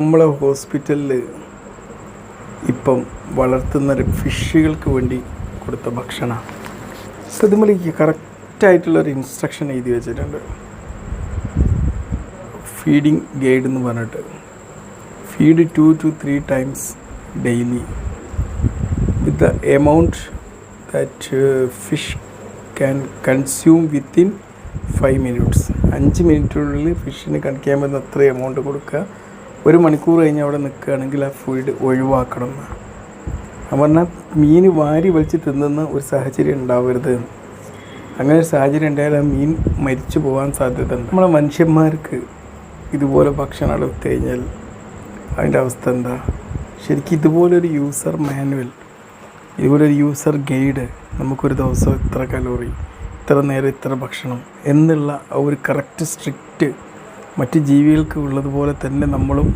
നമ്മളെ ഹോസ്പിറ്റലിൽ ഇപ്പം വളർത്തുന്ന ഫിഷുകൾക്ക് വേണ്ടി കൊടുത്ത ഭക്ഷണം. സത്യമലിക്ക് കറക്റ്റായിട്ടുള്ളൊരു ഇൻസ്ട്രക്ഷൻ എഴുതി വെച്ചിട്ടുണ്ട്. ഫീഡിങ് ഗൈഡ് എന്ന് പറഞ്ഞിട്ട്. Feed two to three times daily. With the amount that fish can consume within five minutes അഞ്ച് മിനിറ്റിനുള്ളിൽ ഫിഷിന് കഴിക്കാൻ പറ്റുന്ന അത്ര എമൗണ്ട് കൊടുക്കുക. ഒരു മണിക്കൂർ കഴിഞ്ഞ് അവിടെ നിൽക്കുകയാണെങ്കിൽ ആ ഫുഡ് ഒഴിവാക്കണം എന്ന് പറഞ്ഞാൽ മീൻ വാരി വലിച്ച് തിന്നുന്ന ഒരു സാഹചര്യം ഉണ്ടാവരുത്. അങ്ങനെ ഒരു സാഹചര്യം ഉണ്ടായാൽ ആ മീൻ മരിച്ചു പോകാൻ സാധ്യത ഉണ്ട്. നമ്മളെ മനുഷ്യന്മാർക്ക് ഇതുപോലെ ഭക്ഷണം എടുത്തു കഴിഞ്ഞാൽ അതിന്റെ അവസ്ഥ എന്താ? ശരിക്കും ഇതുപോലൊരു യൂസർ മാനുവൽ ഇതുപോലൊരു യൂസർ ഗൈഡ് നമുക്കൊരു ദിവസം ഇത്ര കലോറി ഇത്ര നേരം ഇത്ര ഭക്ഷണം എന്നുള്ള ഒരു കറക്റ്റ് സ്ട്രിക്റ്റ് മറ്റ് ജീവികൾക്ക് ഉള്ളതുപോലെ തന്നെ നമ്മളും